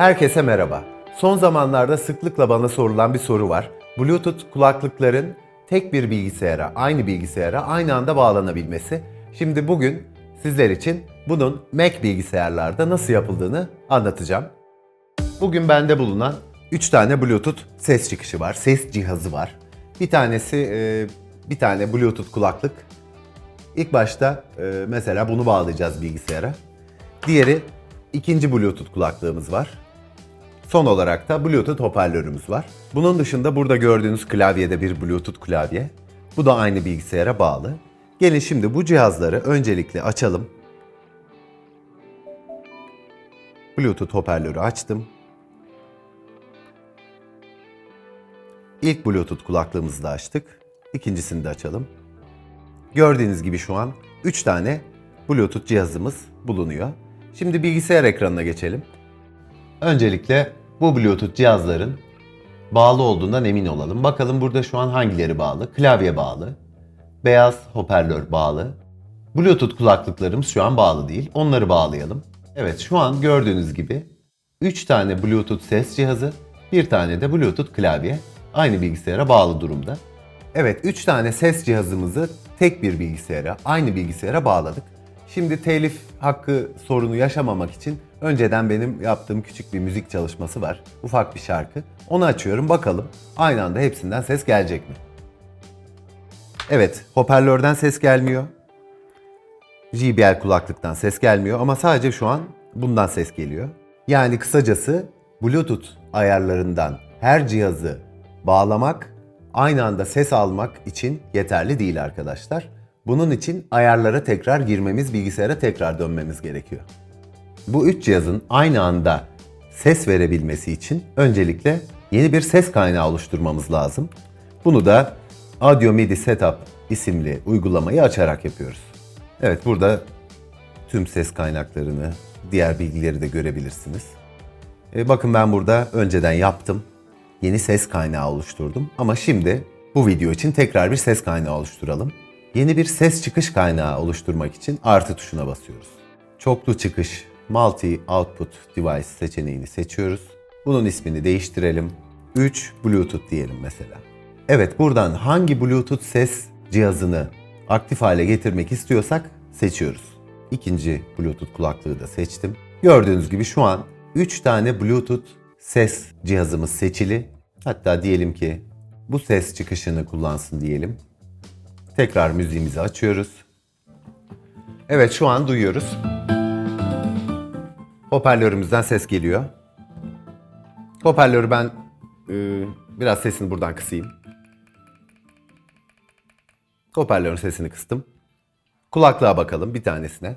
Herkese merhaba. Son zamanlarda sıklıkla bana sorulan bir soru var. Bluetooth kulaklıkların tek bir bilgisayara, aynı bilgisayara aynı anda bağlanabilmesi. Şimdi bugün sizler için bunun Mac bilgisayarlarda nasıl yapıldığını anlatacağım. Bugün bende bulunan 3 tane Bluetooth ses çıkışı var, ses cihazı var. Bir tanesi e, bir tane Bluetooth kulaklık. İlk başta e, mesela bunu bağlayacağız bilgisayara. Diğeri ikinci Bluetooth kulaklığımız var. Son olarak da Bluetooth hoparlörümüz var. Bunun dışında burada gördüğünüz klavyede bir Bluetooth klavye. Bu da aynı bilgisayara bağlı. Gelin şimdi bu cihazları öncelikle açalım. Bluetooth hoparlörü açtım. İlk Bluetooth kulaklığımızı da açtık. İkincisini de açalım. Gördüğünüz gibi şu an 3 tane Bluetooth cihazımız bulunuyor. Şimdi bilgisayar ekranına geçelim. Öncelikle bu Bluetooth cihazların bağlı olduğundan emin olalım. Bakalım burada şu an hangileri bağlı? Klavye bağlı. Beyaz hoparlör bağlı. Bluetooth kulaklıklarımız şu an bağlı değil. Onları bağlayalım. Evet şu an gördüğünüz gibi 3 tane Bluetooth ses cihazı, bir tane de Bluetooth klavye aynı bilgisayara bağlı durumda. Evet 3 tane ses cihazımızı tek bir bilgisayara, aynı bilgisayara bağladık. Şimdi telif hakkı sorunu yaşamamak için önceden benim yaptığım küçük bir müzik çalışması var. Ufak bir şarkı. Onu açıyorum bakalım aynı anda hepsinden ses gelecek mi? Evet hoparlörden ses gelmiyor. JBL kulaklıktan ses gelmiyor ama sadece şu an bundan ses geliyor. Yani kısacası Bluetooth ayarlarından her cihazı bağlamak aynı anda ses almak için yeterli değil arkadaşlar. Bunun için ayarlara tekrar girmemiz, bilgisayara tekrar dönmemiz gerekiyor. Bu üç cihazın aynı anda ses verebilmesi için öncelikle yeni bir ses kaynağı oluşturmamız lazım. Bunu da Audio MIDI Setup isimli uygulamayı açarak yapıyoruz. Evet burada tüm ses kaynaklarını, diğer bilgileri de görebilirsiniz. E, bakın ben burada önceden yaptım. Yeni ses kaynağı oluşturdum. Ama şimdi bu video için tekrar bir ses kaynağı oluşturalım. Yeni bir ses çıkış kaynağı oluşturmak için artı tuşuna basıyoruz. Çoklu çıkış Multi Output Device seçeneğini seçiyoruz. Bunun ismini değiştirelim. 3 Bluetooth diyelim mesela. Evet buradan hangi Bluetooth ses cihazını aktif hale getirmek istiyorsak seçiyoruz. İkinci Bluetooth kulaklığı da seçtim. Gördüğünüz gibi şu an 3 tane Bluetooth ses cihazımız seçili. Hatta diyelim ki bu ses çıkışını kullansın diyelim. Tekrar müziğimizi açıyoruz. Evet şu an duyuyoruz. Hoparlörümüzden ses geliyor. Hoparlörü ben e, biraz sesini buradan kısayım. Hoparlörün sesini kıstım. Kulaklığa bakalım bir tanesine.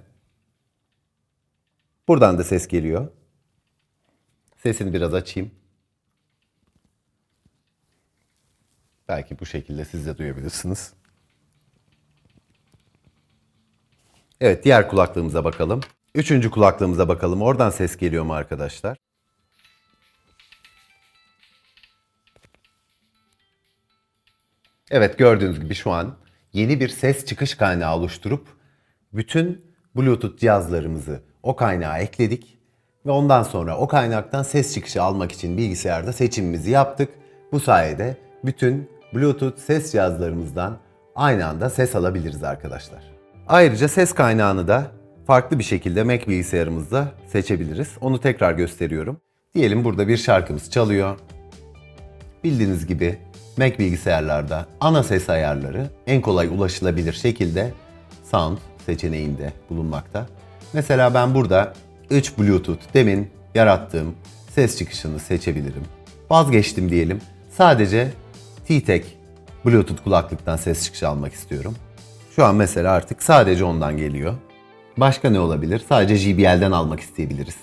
Buradan da ses geliyor. Sesini biraz açayım. Belki bu şekilde siz de duyabilirsiniz. Evet diğer kulaklığımıza bakalım. Üçüncü kulaklığımıza bakalım. Oradan ses geliyor mu arkadaşlar? Evet gördüğünüz gibi şu an yeni bir ses çıkış kaynağı oluşturup bütün Bluetooth cihazlarımızı o kaynağa ekledik ve ondan sonra o kaynaktan ses çıkışı almak için bilgisayarda seçimimizi yaptık. Bu sayede bütün Bluetooth ses cihazlarımızdan aynı anda ses alabiliriz arkadaşlar. Ayrıca ses kaynağını da farklı bir şekilde Mac bilgisayarımızda seçebiliriz. Onu tekrar gösteriyorum. Diyelim burada bir şarkımız çalıyor. Bildiğiniz gibi Mac bilgisayarlarda ana ses ayarları en kolay ulaşılabilir şekilde Sound seçeneğinde bulunmakta. Mesela ben burada 3 Bluetooth demin yarattığım ses çıkışını seçebilirim. Vazgeçtim diyelim. Sadece T-Tek Bluetooth kulaklıktan ses çıkışı almak istiyorum. Şu an mesela artık sadece ondan geliyor. Başka ne olabilir? Sadece JBL'den almak isteyebiliriz.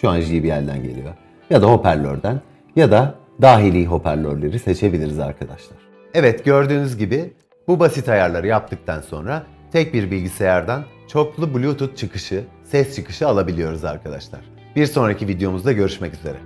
Şu an JBL'den geliyor. Ya da hoparlörden ya da dahili hoparlörleri seçebiliriz arkadaşlar. Evet gördüğünüz gibi bu basit ayarları yaptıktan sonra tek bir bilgisayardan çoklu Bluetooth çıkışı, ses çıkışı alabiliyoruz arkadaşlar. Bir sonraki videomuzda görüşmek üzere.